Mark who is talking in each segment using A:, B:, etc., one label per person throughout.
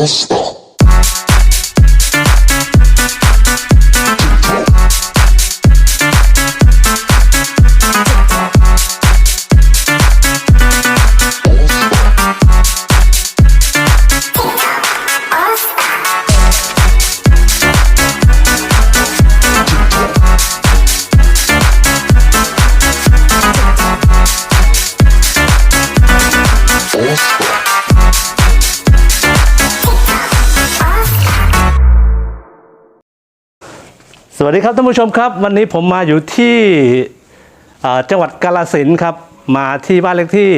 A: Namaste. สวัสดีครับท่านผู้ชมครับ วันนี้ผมมาอยู่ที่จังหวัดกาลสินครับ มาที่บ้านเลขที่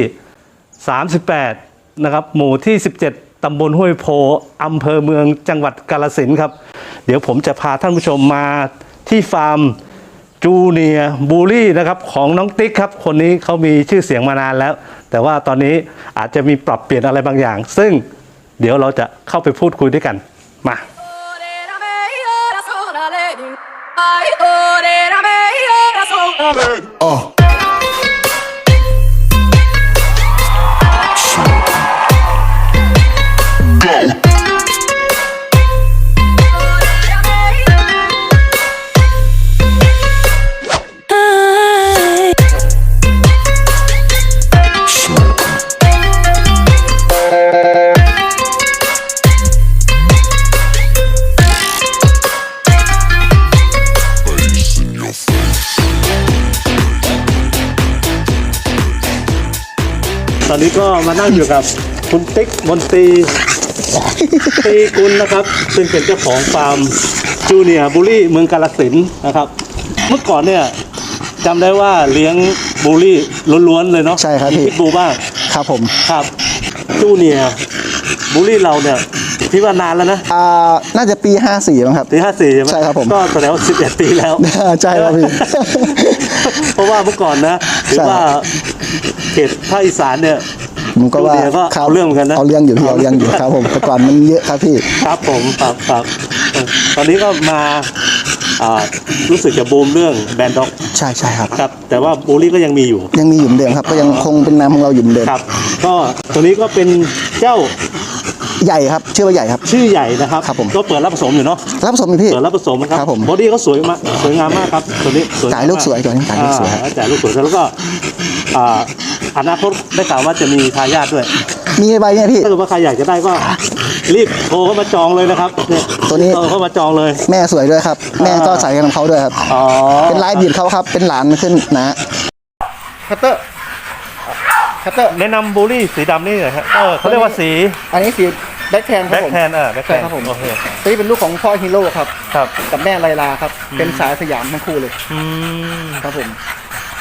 A: 38 นะครับ หมู่ที่ 17 ตำบลห้วยโพอำเภอเมืองจังหวัดกาลสินครับ เดี๋ยวผมจะพาท่านผู้ชมมาที่ฟาร์มจูเนียบูรี่นะครับของน้องติ๊กครับ คนนี้เขามีชื่อเสียงมานานแล้ว แต่ว่าตอนนี้อาจจะมีปรับเปลี่ยนอะไรบางอย่าง ซึ่งเดี๋ยวเราจะเข้าไปพูดคุยด้วยกันมา Oh. นั่งอยู่กับคุณติ๊กมนตรีตีกุลนะครับซึ่งเป็นเจ้าของฟาร์มจูเนียบุรี่เมืองกาลสินธุ์นะครับ เมื่อก่อนเนี่ยจำได้ว่าเลี้ยงบูรี่ล้วนๆเลยเนาะ
B: ใช่ครับ
A: มี
B: พี่
A: พิทบูบ้าง
B: ครับผม
A: ครับจูเนียบูรี่เราเนี่ยพี่ว่านานแล้วนะ
B: อ่าน่าจะปี 54มั้งครับ
A: ปีห้าสี่ใช่ไหม
B: ใช่ครับผม
A: ก็แสดงว่าสิบเอ็ดปีแล้ว
B: ใช่ครับพี่
A: เพราะว่าเมื่อก่อนนะถือ
B: ใช่
A: ว่าเขตภาคอีสานเนี่ย
B: ผมก็ว่า
A: จูเนียร์ก็เอาเรื่องเหมือนกันนะ
B: เอาเรื่องอยู่พี่เอาเรื่องอยู่ครับผมแต่ก่อนมันเยอะครับพี่
A: ครับผมครับครับเออตอนนี้ก็มาอ่ารู้สึกจะบูมเรื่องแบนด็อก
B: ใช่ใช่ครับ
A: ครับ แต่ว่าบูลลี่ก็ยังมีอยู่
B: ยังมีอยู่เหมือนเดิมครับ ก็ยังคงเป็นน้ำของเราอยู่เหมือนเดิม
A: ครับ ก็ตัวนี้ก็เป็นเจ้า
B: ใหญ่ครับชื่อว่าใหญ่ครับ
A: ชื่อใหญ่นะครับ
B: ครับผม
A: ก็เปิดรับผสมอยู่เนาะ
B: รับผสมอยู่พี่
A: เปิดรับผสมนะครับ
B: ครับผม
A: บอดี้เขาสวยมากสวยงามมากครับตัวนี้สวย
B: จ่ายลูกสวยตัวนี้จ่ายลูกสวย
A: อ่าจ่ายลูกสวยแล้วก็ อ่าอนาคตได้ข่าวว่าจะมีทายาทด้วย
B: มีใบเนี่ยพี่
A: ถ้าเกิดว่าใครอยากจะได้ก็รีบโทรเข้ามาจองเลยนะครับเย
B: ตัวนี้
A: โทรเข้ามาจองเลย
B: แม่สวยด้วยครับ แม่ก็ใส่กันของเขาด้วยครับ
A: อ๋อ
B: เป็นลายบีดเขาครับ เป็นหลานขึ้นนะ
A: คัตเตอร์คัตเตอร์ แนะนำบูลลี่สีดำนี่หน่อยฮะเออเขาเรียกว่าสี
B: อันนี้สีแบ็คแทนครั
A: แบ็
B: บ
A: ค
B: ผม
A: แทนอะแบ็คแท
B: ใช่
A: น
B: ครับผม
A: โอเค
B: ตัวนี้เป็นลูกของพ่อฮีโร่ครับ
A: ครับ
B: กับแม่ไลลาครับ เป็นสายสยามทั้งคู่เลย
A: อืม
B: ครับผม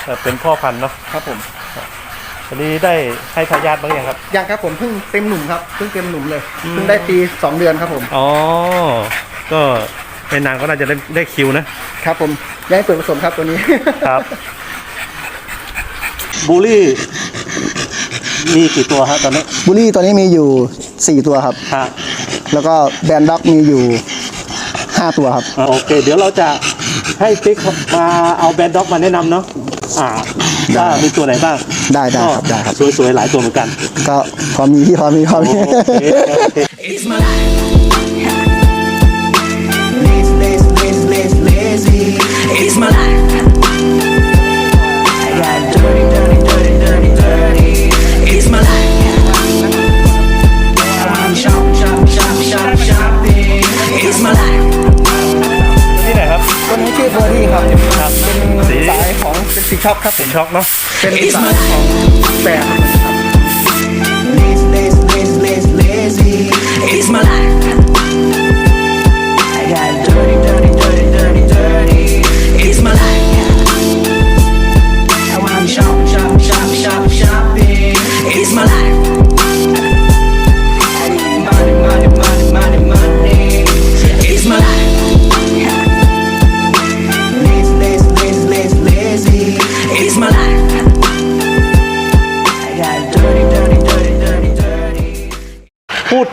A: เออเป็นพ่อพันธุ์เนาะ
B: ครับผม
A: อันนี้ได้ให้ทายาทบ้างยังครับ
B: ยังครับผมเพิ่งเต็มหนุ่มครับเพิ่งเต็มหนุ่มเลยเพิ่งได้ปีสองเดือนครับผม
A: อ๋อ ก็ไม่นานก็น่าจะได้ได้คิวนะ ครับ
B: ผมยังไม่เปิดผสมครับตัวนี้
A: ครับ บูลลี่มีกี่ตัวฮะตอนนี้
B: บูลลี่ตัวนี้มีอยู่ 4 ตัวครับ
A: ฮะ
B: แล้วก็แบนด็อกมีอยู่ 5 ตัวครับ
A: อะโอเค เดี๋ยวเราจะให้ติ๊กมาเอาแบนด็อกมาแนะนำเนาะอ่าว่ามีตัวไหนบ้าง
B: ได้ได้ครับได้ครับ
A: ก็สวยๆหลายตัวเหมือนกัน
B: ก็พอมีพี่พอมีพอมี
A: โอเคโอเค
B: ช็อปครับผม
A: ช็อกเนาะ
B: เป็นสายของแบรนด์ครับ
C: Lazy, lazy, lazy, lazy, lazy.
D: It's my life.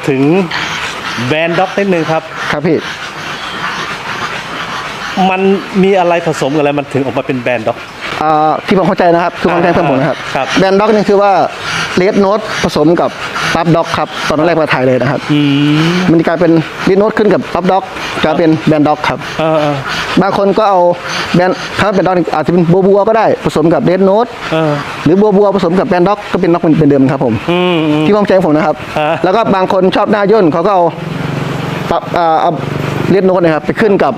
A: ถึงแบรนด์ด็อกนิดนึงครับ
B: ครับพี่
A: มันมีอะไรผสมกับอะไรมันถึงออกมาเป็นแบรนด์ด็อก
B: อ่าที่ผมเข้าใจนะครับคือความเข้าใจทั้งหมดนะครับ
A: ครับ
B: แบรนด์ด็อกนี่คือว่าเลดโนตผสมกับ ปปั๊บด็อกครับตอนแรกมาถ่ายเลยนะครับ
A: อืม
B: มันจะกลายเป็นลิโนตขึ้นกับปั๊บด็อกกลายเป็นแบนด็อกครับ
A: เออเออ บา
B: งคนก็เอาแบนถ้าเป็นด็อกอาจจะเป็นบัวบัวก็ได้ผสมกับเดนโนต
A: เออ
B: หรือบัวบัวผสมกับแบนด็อกก็เป็นด็อกเป็นเดิมครับผม
A: อืมอืม
B: ที่ความใจผมนะครับ
A: อ่า
B: แล้วก็บางคนชอบหน้าย่นเขาก็เอาปรับอ่าเอาเลดโนตนะครับไปขึ้นกับ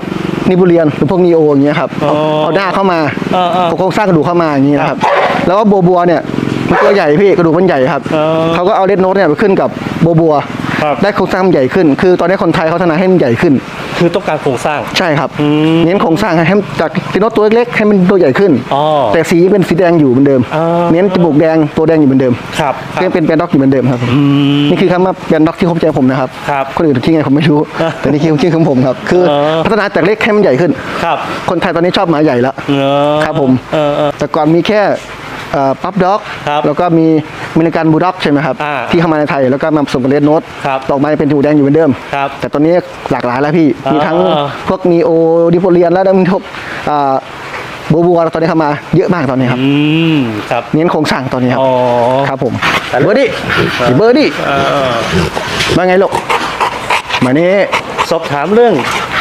B: นิบูเลียนหรือพวกนีโออย่างเงี้ยครับ เอาเอาหน้าเข้ามา
A: เออเออ
B: โครงสร้างกระดูกเข้ามาอย่างนี้นะครับ แล้วก็บัวบัวเนี่ย มันตัวใหญ่พี่กระดูกมันใหญ่ครับ
A: เออ
B: เขาก็เอาเลดโนตเนี่ยไปขึ้นกับบัวบัว
A: ครับ
B: ได้โครงสร้างมันใหญ่ขึ้น คือตอนนี้คนไทยเขาถนัดให้มันใหญ่ขึ้น
A: คือต้องการโครงสร้าง
B: ใช่ครับ
A: อืม
B: เน้นโครงสร้างให้มันจากตีโนตตัวเล็กๆให้มันตัวใหญ่ขึ้น
A: อ๋อ
B: แต่สีเป็นสีแดงอยู่เหมือนเดิม
A: อ๋อ
B: เน้นจมูกแดงตัวแดงอยู่เหมือนเดิม
A: ครับค
B: ก็
A: รับ
B: ยังเป็นแบนด็อกอยู่เหมือนเดิมครับผมนี่คือคำว่าแบนด็อกที่เขาใจผมนะครับ
A: ครับ
B: คนอื่นคิดไงผมไม่รู้ แต่นี่คือคิดของผมครับ คือ
A: เออ
B: พัฒนาจากเล็กให้มันใหญ่ขึ้น
A: ครับ
B: คนไทยตอนนี้ชอบหมาใหญ่แล้ว
A: เออ
B: ครับผม
A: เออเออ
B: แต่ก่อนมีแค่ ปั๊บด็อก
A: ครับ
B: แล้วก็มีอเมริกันบูลด็อกใช่ไหมครับ
A: อ่า
B: ที่เข้ามาในไทยแล้วก็มาผสมกับเลดโนต
A: ครับ
B: ออกมาเป็นจมูกแดงอยู่เหมือนเดิม
A: ครับ
B: แต่ตอนนี้หลากหลายแล้วพี่
A: อ่ามี
B: มีทั้งพวกนีโอดิโพเลียนแล้วก็มีพวกอ่าบัวบัวตอนนี้เข้ามาเยอะมากตอนนี้ครับ
A: อืมครับ
B: เน้นโครงสร้างตอนนี้ครับ
A: อ๋อ
B: ครับผม
A: แต่
B: เบอร์ดี้เบอร์ดี้
A: เออ
B: มาไงลูกมานี่
A: สอบถามเรื่อง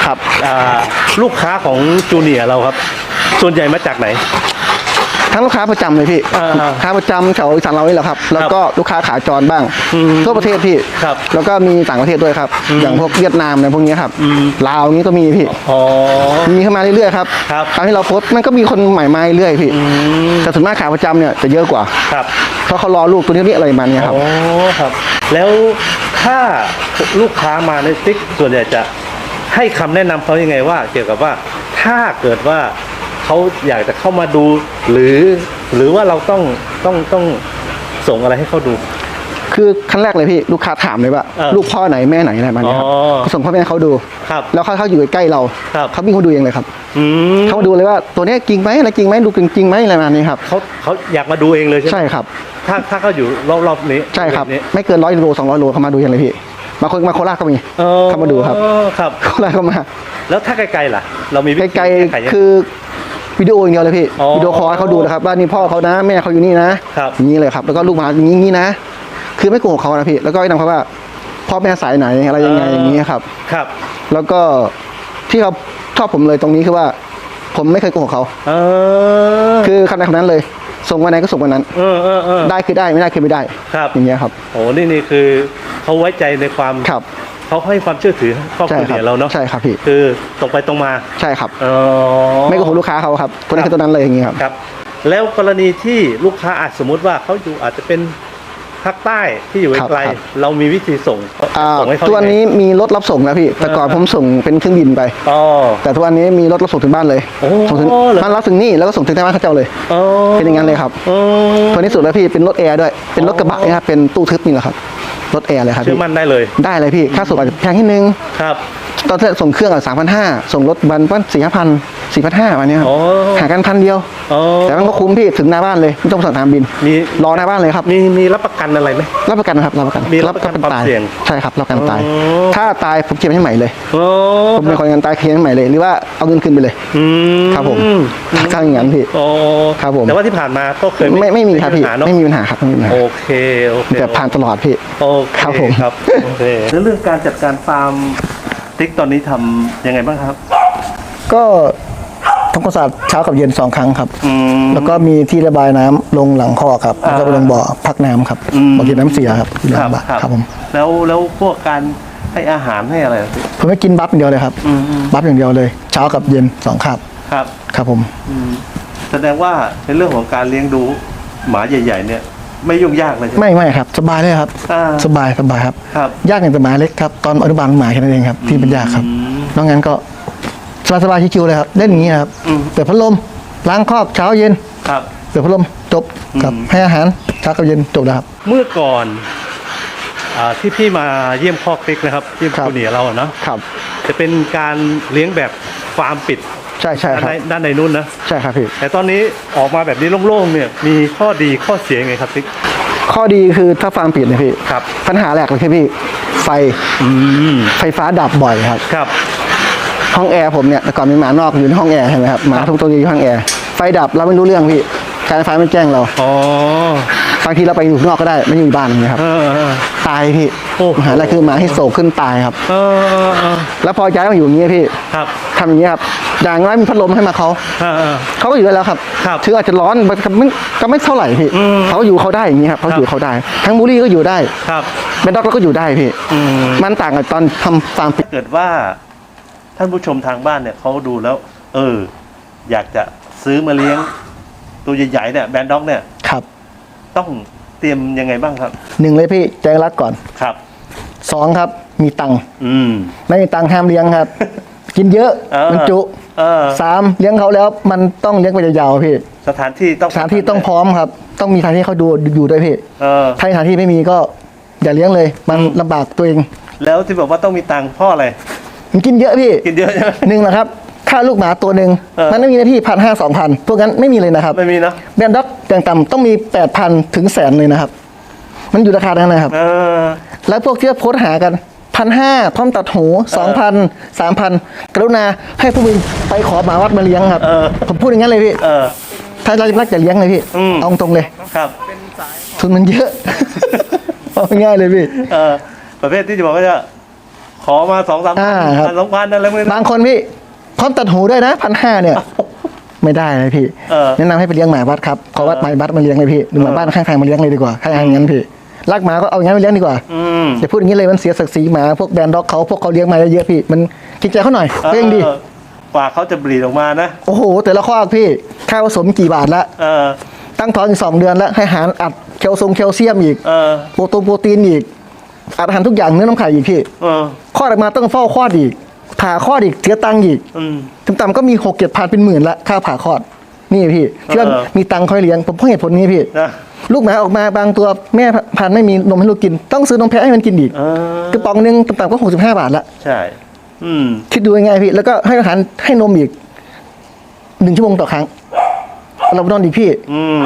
B: ครับ
A: อ่าลูกค้าของจูเนียร์เราครับ ส่วนใหญ่มาจากไหน
B: ทั้งลูกค้าประจำเลยพี่
A: อ่า
B: ลูกค้าประจำแถวอีสานเรานี่แหละครับ แล้วก็ลูกค้าขาจรบ้าง
A: อืม
B: ทั่วประเทศพี่
A: ครับ
B: แล้วก็มีต่างประเทศด้วยครับอย่างพวกเวียดนามอะไรพวกนี้ครับลาวนี้ก็มีพี่
A: อ๋อ
B: มีเข้ามาเรื่อยๆครับ
A: ครับ
B: ครั้งที่เราโพสต์มันก็มีคนใหม่มาเรื่อยๆพี่แต่ส่วนมากขาประจำเนี่ยจะเยอะกว่า
A: ครับ
B: เพราะเขารอลูกตัวนี้อะไรประมาณเนี้ยครับ
A: อ๋อครับ แล้วถ้าลูกค้ามาในติ๊กส่วนใหญ่จะให้คำแนะนำเขายังไงว่า เกี่ยวกับว่าถ้าเกิดว่า เขาอยากจะเข้ามาดู หรือหรือว่าเราต้องต้องต้องส่งอะไรให้เขาดู
B: คือขั้นแรกเลยพี่ลูกค้าถามเลยว่า
A: เออ
B: ลูกพ่อไหนแม่ไหนอะไรประมาณเนี้ยครับ
A: อ๋อ
B: ก็ส่งพ่อแม่เขาดู
A: ครับ
B: แล้วเขาเขาอยู่ใกล้ๆเรา
A: ครับ
B: เขาวิ่งเขาดูเองเลยครับ
A: อืม
B: เขามาดูเลยว่าตัวเนี้ยจริงไหมอะไรจริงไหมดูจริงๆไหมอะไรประมาณนี้ครับ
A: เขาเขาอยากมาดูเองเลยใช่ไหม
B: ใช่ครับ
A: ถ้าถ้าเขาอยู่รอบๆนี้
B: ใช่ครับ
A: นี้
B: ไม่เกินร้อยโลสองร้อยโลเขามาดูเองเลยพี่บางคนมาโคราชก็มี
A: อ๋อ
B: เข้ามาดูครับ
A: ครับ
B: โคราชก็มา
A: แล้วถ้าไกลๆล่ะ เรามีวิธี
B: ไกล
A: แไขยังไง
B: ๆคือ วิดีโออย่างเดียวเลยพี่
A: อ๋อ
B: วิดีโอคอลให้เขาดูนะครับว่านี่พ่อเขานะแม่เขาอยู่นี่นะครับ อย่างนี้เลยครับแล้วก็ลูกหมาอย่างนี้อย่างนี้นะ คือไม่โกหกเขานะพี่แล้วก็แนะนำเขาว่าพ่อแม่สายไหนอะไรยังไงอย่างนี้ครับ
A: ครับ
B: แล้วก็ที่เขาชอบผมเลยตรงนี้คือว่า ผมไม่เคยโกหกเขา
A: เออ
B: คือคำไหนคำนั้นเลย ส่งวันไหนก็ส่งวันนั้น
A: เออเออเออ
B: ได้คือได้ไม่ได้คือไม่ได้
A: ครับ
B: อย่างเงี้ยครับ
A: โอ้นี่นี่คือเขาไว้ใจในความ
B: ครับ
A: เขาให้ความเชื่อถือครอบค
B: ใช่
A: รัว
B: ครั
A: เนี่ยเราเนาะ
B: ใช่ครับพี่
A: คือตรงไปตรงมา
B: ใช่ครับ
A: เออ
B: ไม่โกหกลูกค้าเขาครับตัวนั้นคือตัวนั้นเลยอย่างงี้ครับ
A: ครับ แล้วกรณีที่ลูกค้าอาจสมมุติว่าเขาอยู่อาจจะเป็นภาคใต้ที่อยู่
B: ครับ
A: ไกล
B: ครับ
A: เรามีวิธีส่ง
B: อ่า
A: ส่งให้เขา
B: ตัวน
A: ยังไง
B: นี้มีรถรับส่งนะพี่ แต่ก่อน
A: เออ
B: ผมส่งเป็นเครื่องบินไป
A: อ๋อ
B: แต่ทุกวันนี้มีรถรับส่งถึงบ้านเลย
A: โอ้
B: ส่งถึง
A: เหรอ
B: บ้านรับถึงนี่แล้วก็ส่งถึงที่บ้านเขาเจ้าเลย
A: อ๋อ
B: เป็นอย่างนั้นเลยครับ
A: อ๋อ
B: ตัวนี้สุดแล้วพี่เป็นรถแอร์ด้วยเป็นรถกระบะนะครับเป็นตู้ทึบนี่แหละครับ รถแอร์เลยครับ
A: เชื่อ
B: พี่
A: มั่นได้เลย
B: ได้เลยพี่ค่าส่งอาจจะแพงนิดนึง
A: ครับ
B: ตอนที่ส่งเครื่องอะสามพันห้าส่งรถบันปั้นสี่ห้าพัน สี่พันห้าวันนี้ยครับ
A: อ๋อ
B: ห่างกันพันเดียว
A: อ๋อ
B: แต่มันก็คุ้มพี่ถึงหน้าบ้านเลยไม่ต้องสั่งทางบิน
A: มี
B: รอหน้าบ้านเลยครับ
A: มีมีรับประกันอะไรไหม
B: รับประกันนะครับรับประกัน
A: มีรับประกันความ
B: ตาย
A: เสี่ยง
B: ใช่ครับรับประกันตาย
A: อ๋อ
B: ถ้าตายผมเคลมให้ใหม่เลย
A: โอ้
B: ผมเป็นคนเงินตายเคลมให้ใหม่เลยหรือว่าเอาเงินคืนไปเลย
A: อืม
B: ครับผมถ้าอย่างนั้นพี่
A: โอ้
B: ครับผม
A: แต่ว่าที่ผ่านมาก็เคย
B: ไม่ไม่มีครับพี่
A: ปัญหาเนอะ
B: ไม่มีปัญหาครับไม่มีปัญหา
A: โอเคโอเค
B: แต่ผ่านตลอดพี่
A: โอเค
B: ครับผม
A: ครับโอเคแล้วเรื่องการจัดการฟาร์มติ๊กตอนนี้ทำยังไงบ้างครับ
B: ก็ ทำความสะอาดเช้ากับเย็นสองครั้งครับ
A: อืม
B: แล้วก็มีที่ระบายน้ำลงหลังคอครับแล้วก็ไปลงบ่อพักน้ำครับ
A: อืม
B: บ่อเก็บน้ำเสียครับอยู่ห
A: ค
B: ลั
A: รับ
B: งบ้าน
A: ครับ
B: ครับผม
A: แล้วแล้วพวกการให้อาหารให้อะไรล่ะพี่
B: ผมไม่กินบัฟอย่างเดียวเลยครับ
A: อืมอืม
B: บัฟอย่างเดียวเลย เช้ากับเย็นสองคาบ
A: ครับ
B: ครับผม
A: อืมแสดงว่าในเรื่องของการเลี้ยงดูหมาใหญ่ ๆ เนี่ย ไม่ยุ่งยากเลยใช่ไหม
B: ไม่ไม่ครับ สบายเลยครับ
A: อ่า
B: สบายสบายครับ
A: ครับ
B: ยากอย่างแต่หมาเล็กครับ ตอนอนุบาลหมาแค่นั้นเองครับ ที่เป็นยากครับ
A: อืม
B: นอกนั้นก็ สบายสบายๆชิวๆเลยครับเล่นอย่างนี้ครับ
A: อืม
B: เปิดพัดลมล้างครอบเช้าเย็น
A: ครับ
B: เปิดพัดลมจบครับ
A: อืม
B: ให้อาหารเช้ากับเย็นจบแล้วครับ
A: เมื่อก่อนอาที่พี่มาเยี่ยมคอกติ๊กนะครับเยี่ยม
B: ครับ
A: คูเนียร์เราอะเนาะ
B: ครับ
A: จะเป็นการเลี้ยงแบบฟาร์มปิด
B: ใช่ใช่
A: ด้าน
B: ครับ
A: ในด้านในนู้นนะ
B: ใช่ครับพี่
A: แต่ตอนนี้ออกมาแบบนี้โล่งๆเนี่ยมีข้อดีข้อเสียยังไงครับติ๊ก
B: ข้อดีคือถ้าฟาร์มปิดเนยพี่
A: ครับ
B: ปัญหาแรกเลยคือพี่ ไฟ
A: อืม
B: ไฟฟ้าดับบ่อยครับ
A: ครับ
B: ห้องแอร์ผมเนี่ยแต่ก่อนมีหมานอกอยู่ในห้องแอร์ใช่ไหมครับหมาทุกตัวอยู่ในห้องแอร์ไฟดับเราไม่รู้เรื่องพี่การไฟไม่แจ้งเรา
A: อ๋อ
B: ไฟางทีเราไปอยู่ข้างนอกก็ได้ไม่อยู่บ้านอย่างเงี้ยครับ
A: เออเออ
B: ตายพี่
A: โอ้โห
B: หาอะไรคือหมาให้โศกขึ้นตายครับ
A: เออเออเออ
B: แล้วพอย้ายมาอยู่อย่างเงี้ยพี่
A: ครับ
B: ทำอย่างเงี้ยครับอย่างน้อยมีพัดลมให้มาเขา
A: เออเออ
B: เขาก็อยู่ได้แล้วครับ
A: ครับ
B: ถึงอาจจะร้อนมันก็ไม่ก็ไม่เท่าไหร่พี่
A: อืม
B: เขาอยู่เขาได้อย่างเงี้ยครับเขา
A: ครับ
B: อยู่เขาได้ ทั้งบูลลี่ก็อยู่ได้
A: ครับ
B: เป็นด็อกก็อยู่ได้พี่
A: อืม
B: มันต่างกับตอนทำฟาร์มปิด
A: เกิดว่า ท่านผู้ชมทางบ้านเนี่ยเขาดูแล้ว เออ อยากจะซื้อมาเลี้ยง ตัวใหญ่ๆเนี่ยแบนด็อกเนี่ย
B: ครับ
A: ต้องเตรียมยังไงบ้างครับ
B: หนึ่งเลยพี่แจ้งรักก่อน
A: ครับ
B: สองครับ มีตังค์
A: อืม
B: ไม่มีตังค์ห้ามเลี้ยงครับ กินเยอะ
A: เออ
B: มันจุ
A: เออ
B: สามเลี้ยงเขาแล้วมันต้องเลี้ยงไปยาวๆพี่
A: สถานที่ต้อง
B: สถานที่ต้องพร้อมครับ ต้องมีสถานที่เขาดูอยู่ด้วยพี่
A: เออ
B: ถ้าสถานที่ไม่มีก็อย่าเลี้ยงเลย มันลำบากตัวเอง
A: แล้วที่บอกว่าต้องมีตังค์เพ่ออะไร
B: มันกินเยอะพี่
A: กินเยอะใช่ไหม
B: หนึ่งนะครับ ค่าลูกหมาตัวหนึ่ง
A: เออ
B: มันไม่มีนะพี่พันห้าสองพันพวกนั้นไม่มีเลยนะครับ
A: ไม่มีเนอะ
B: แบรนด์ด็อกอย่างต่ำต้องมีแปดพันถึงแสนเลยนะครับ มันอยู่ราคานั้นนะครับ
A: เออ
B: แล้วพวกที่โพสต์หากันพันห้าพร้อมตัดหูสองพันสามพันกรุณาให้พวกมึงไปขอหมาวัดมาเลี้ยงครับ
A: เออ
B: ผมพูดอย่างนั้นเลยพี่
A: เออ
B: ถ้าเรารักจะเลี้ยงเลยพี่
A: อืม
B: เอาตรงๆเลย
A: ครับ
B: ทุนมันเยอะเอาง่ายๆเลยพี่
A: เออประเภทที่จะบอกว่าจะ ขอมาสองสามพั
B: อ่านครับ
A: พันสองพันอะไรไม่รู้
B: บางคนพี่พร้อมตัดหูด้วยนะพันห้าเนี่ย ไม่ได้เลยพี่
A: เออ
B: แนะนำให้ไปเลี้ยงหมาวัดครับขอวัดหมาวัดมาเลี้ยงเลยพี่หรือหมาบ้านข้างทางมาเลี้ยงเลยดีกว่าให้อย่างนั้นพี่รักหมาก็เอาอย่างนั้นไปเลี้ยงดีกว่า
A: อืม
B: อย่าพูดอย่างนี้เลยมันเสียศักดิ์ศรีหมาพวกแบรนด์ด็อกเขาพวกเขาเลี้ยงมาเยอะๆพี่ มันคิดใจเขาหน่อยก็ยังดี
A: เออกว่าเขาจะบรีดออกมานะ
B: โอ้โห แต่ละข้อพี่ค่าผสมกี่บาทละ
A: เออ
B: ตั้งท้องอีกสองเดือนแล้วให้อาหารอัดแคลซงแคลเซียมอีก
A: เออ
B: โปรตีนโปรตีนอีก อัดอาหารทุกอย่างเนื้อน้ำไข่อีกพี่
A: เออ
B: คลอดออกมาต้องเฝ้าคลอดอีก ผ่าคลอดอีกเสียตังค์อีก
A: อืม
B: ต่ำๆก็มีหกเจ็ดพันเป็นหมื่นละค่าผ่าคลอด นี่พี่ที่ว่า
A: เออ
B: มีตังค์ค่อยเลี้ยงผมเพราะเหตุผลนี้พี่
A: นะ
B: ลูกหมาออกมาบางตัวแม่พันธุ์ไม่มีนมให้ลูกกิน ต้องซื้อนมแพะให้มันกินอีก
A: เออก
B: ระป๋องหนึงต่ำๆก็หกสิบห้าบาทละ
A: ใช่ อืม
B: คิดดูง่ายๆพี่ แล้วก็ให้อาหารให้นมอีกหนึ่งชั่วโมงต่อครั้งเรานอนอีกพี่
A: อืม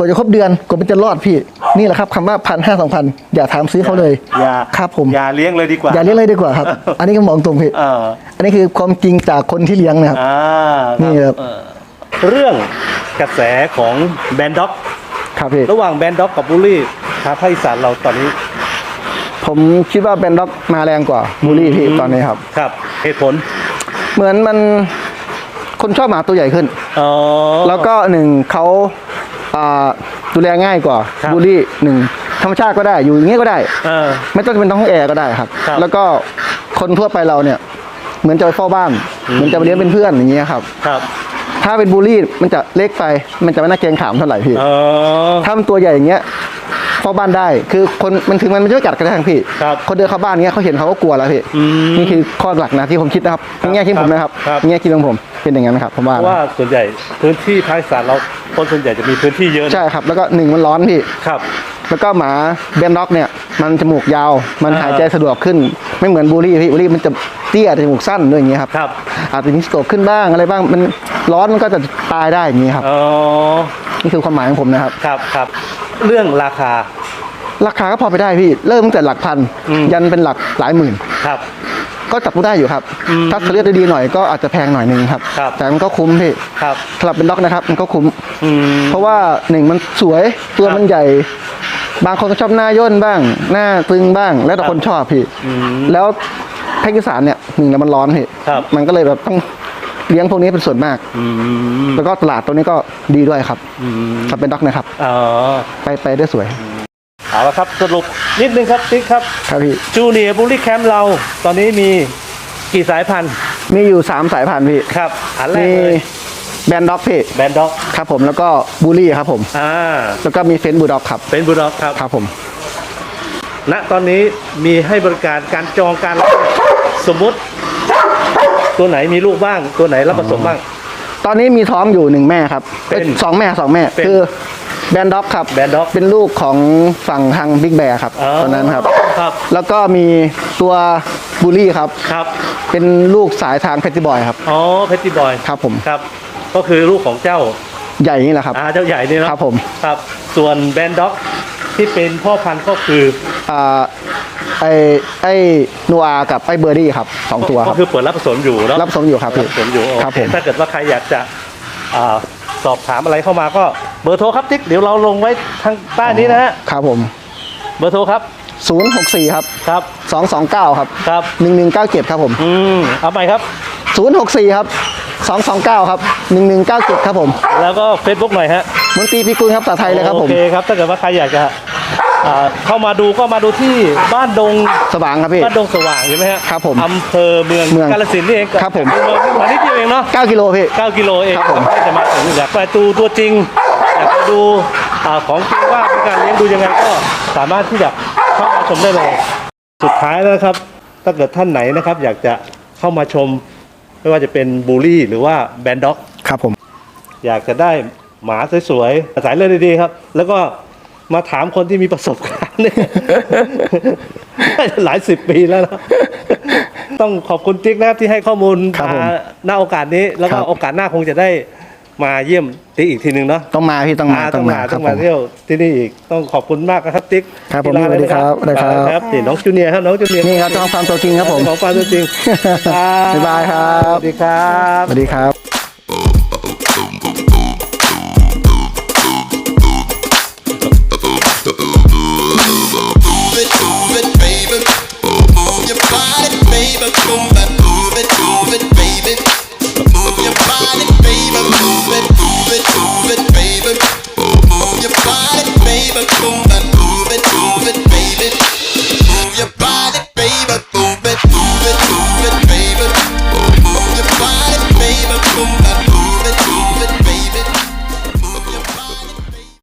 B: กว่าจะครบเดือนกว่ามันจะรอดพี่ นี่แหละครับคำว่าพันห้าสองพันอย่าถามซื้อเขาเลย
A: อย่า
B: ครับผม
A: อย่าเลี้ยงเลยดีกว่า
B: อย่าเลี้ยงเลยดีกว่าครับ อันนี้ก็มองตรงพี่
A: เออ
B: อันนี้คือความจริงจากคนที่เลี้ยงนะครับ
A: อ่า
B: นี่ครับ
A: เออเรื่องกระแสของแบนด็อก
B: ครับพี่
A: ระหว่างแบนด็อกกับบูลลี่ทางภาคอีสานเราตอนนี้
B: ผมคิดว่าแบนด็อกมาแรงกว่าบูลลี่พี่ตอนนี้ครับ
A: ครับเหตุผล
B: เหมือนมันคนชอบหมาตัวใหญ่ขึ้น
A: อ๋อ
B: แล้วก็หนึ่งเขาอ่า ดูแลง่ายกว่า
A: ครับ
B: บูลลี่หนึ่งธรรมชาติก็ได้อยู่อย่างเงี้ยก็ได้
A: เออ
B: ไม่ต้องเป็นห้องแอร์ก็ได้ครับ
A: ครับ
B: แล้วก็คนทั่วไปเราเนี่ย เหมือนจะไปเฝ้าบ้าน เหมือนจะไปเลี้ยงเป็นเพื่อนอย่างเงี้ยครับ
A: ครับ
B: ถ้าเป็นบูลลี่มันจะเล็กไป มันจะไม่น่าเกรงขามเท่าไหร่พี่
A: เออ
B: ถ้ามันตัวใหญ่อย่างเงี้ย เฝ้าบ้านได้ คือคนมันถึงมันไม่ได้กัดกระทางพี่
A: ครับ
B: คนเดินเข้าบ้านเงี้ยเขาเห็นเขาก็กลัวแล้วพี่
A: อืม
B: นี่คือข้อหลักนะที่ผมคิดนะครับในแง่คิดผมนะครับ
A: ครับ
B: ในแง่คิดของผมเป็นอย่างนั้นนะครับผมว่า
A: เพราะว่าส่วนใหญ่พื้นที่ภาคอีสานเราคนส่วนใหญ่จะมีพื้นที่เยอะนะ
B: ใช่ครับแล้วก็หนึ่งมันร้อนพี่
A: ครับ
B: แล้วก็หมาเบนด็อกเนี่ย มันจมูกยาว มัน
A: อ่า
B: หายใจสะดวกขึ้น ไม่เหมือนบูลลี่พี่บูลลี่มันจะเตี้ยแต่จมูกสั้นด้วยอย่างเงี้ยครับ
A: ครับ
B: อาจจะมีสโตรกขึ้นบ้างอะไรบ้างมันร้อนมันก็จะตายได้อย่างนี้ครับ
A: อ๋อ
B: นี่คือความหมายของผมนะครับ
A: ครับครับ เรื่องราคา
B: ราคาก็พอไปได้พี่เริ่มตั้งแต่หลักพัน
A: อืม
B: ยันเป็นหลักหลายหมื่น
A: ครับ
B: ก็จับต้องได้อยู่ครับ
A: อืม
B: ถ้าเขาเลือกได้ดีหน่อยก็อาจจะแพงหน่อยนึงครับ
A: ครับ
B: แต่มันก็คุ้มพี่
A: ครับ
B: สำหรับเป็นด็อกนะครับ มันก็คุ้ม
A: อืม
B: เพราะว่าหนึ่งมันสวย ตัว
A: ครับ
B: มันใหญ่ บางคนก็ชอบหน้าย่นบ้าง หน้าตึงบ้าง แล้วแต่
A: ครับ
B: คนชอบพี่
A: อืม
B: แล้วภาคอีสานเนี่ยหนึ่งแล้วมันร้อนพี่
A: ครับ
B: มันก็เลยแบบต้องเลี้ยงพวกนี้เป็นส่วนมาก
A: อืม
B: แล้วก็ตลาดตัวนี้ก็ดีด้วยครับ
A: อืม
B: ครับเป็นด็อกนะครับ
A: อ๋อ
B: ไปไปได้สวย
A: เอาละครับสรุปนิดนึงครับติ๊กครับ
B: ครับพี่
A: จูเนียร์บูลลี่แคมป์เรา ตอนนี้มีกี่สายพันธุ์
B: มีอยู่สามสายพันธุ์พี่
A: ครับ อันแรก
B: มี
A: เลย
B: แบนด็อกพี่
A: แบนด็อก
B: ครับผมแล้วก็บูลลี่ครับผม
A: อ่า
B: แล้วก็มีเฟนบูด็อกครับ
A: เป็นบูลด็อกครับ
B: ครับผม
A: ณตอนนี้มีให้บริการการจองการรับสมมุติ ตัวไหนมีลูกบ้าง ตัวไหนรับผสมบ้าง
B: ตอนนี้มีท้องอยู่หนึ่งแม่ครับ
A: เป็น
B: อ้ยสองแม่สองแม่
A: เป็น
B: คือแบนด็อกครับ
A: Band Dog
B: เป็นลูกของฝั่งทางบิ๊กแบร์ครับ
A: อ๋อ
B: ตอนนั้นครับ
A: ครับ
B: แล้วก็มีตัวบูลลี่ครับ
A: ครับ
B: เป็นลูกสายทางเพชรบอยครับ
A: อ๋อเพชรบอย
B: ครับผม
A: ครับ ก็คือลูกของเจ้า
B: ใหญ่นี่แหละครับ
A: อาเจ้าใหญ่นี่เนอะ
B: ครับผม
A: ครับ ส่วนแบนด็อกที่เป็นพ่อพันธุ์ก็คือ
B: อ่าไอไอนัวกับไอเบอร์ดี้ครับสองตัวค
A: ก็
B: รับ
A: คือเปิดรับผสมอยู่เนาะ
B: รับผสมอยู่ครับ
A: รั
B: พี่
A: บผสมอยู่โอ
B: ครับ
A: เค
B: ผม
A: ถ้าเกิดว่าใครอยากจะอ่าสอบถามอะไรเข้ามาก็เบอร์โทรครับติ๊กเดี๋ยวเราลงไว้ทางใต้นี้นะฮะ
B: ครับผม
A: เบอร์โทรครับ
B: 064ครับ
A: ครับ
B: 229ครับ
A: ครับ
B: 1197ครับผม
A: อืมเอาไปครับ
B: 064ครับ 229 ครับ 1197 ครับผม
A: แล้วก็ Facebook หน่อยฮะ
B: มนตรีพิกุลครับภาษาไทยเลยครับผม
A: โอเคครับถ้าเกิดว่าใครอยากจะอ่าเข้ามาดูก็มาดูที่บ้านดง
B: สว่างครับพี่
A: บ้านดงสว่างใช่ไหมฮะ
B: ครับผม
A: อำเภอเมือง
B: เมือง
A: กาฬสินธุ์นี่เอง
B: ครับผม
A: เมืองมานิดเดียวเองเนาะ
B: 9กิโลพี่
A: 9 กิโลเอง
B: ครับผม
A: ก็จะมาถึงอยากไปดูตัวจริง อยากไปดูอ่าของจริงว่าเป็นการเลี้ยงดูยังไงก็สามารถที่จะเข้ามาชมได้เลย สุดท้ายแล้วนะครับ ถ้าเกิดท่านไหนนะครับ อยากจะเข้ามาชม ไม่ว่าจะเป็นบูลลี่หรือว่าแบนด็อก
B: ครับผม
A: อยากจะได้หมาสวยๆสายเลือดดีๆครับ แล้วก็มาถามคนที่มีประสบการณ์เนี่ยหลายสิบปีแล้วนะต้องขอบคุณติ๊กนะครับที่ให้ข้อมูล
B: ครับผม
A: มาหน้าโอกาสนี้ แล้วก็
B: ครับ
A: โอกาสหน้าคงจะได้ มาเยี่ยมติ๊กอีกทีหนึ่งเนาะ
B: ต้องมาพี่ต้องมา
A: อ่าต้องมา
B: ค
A: ต้
B: รั
A: อบง
B: ผ
A: มาเที่ยวที่นี่อีกต้องขอบคุณมากนะครับติ๊ก
B: ครับผม
A: ที่ร้าน
B: สวัสดีครับ
A: เลยนะ
B: สวัสดีครับ
A: นี่น้องจูเนียร์ครับน้องจูเนียร์
B: นี่ครับเจ้าของฟาร์มตัวจริงครับผม
A: เจ้าของฟาร์มตัวจริง
B: บ๊ายบายครับ
A: สวัสดีครับ
B: สวัสดีครับ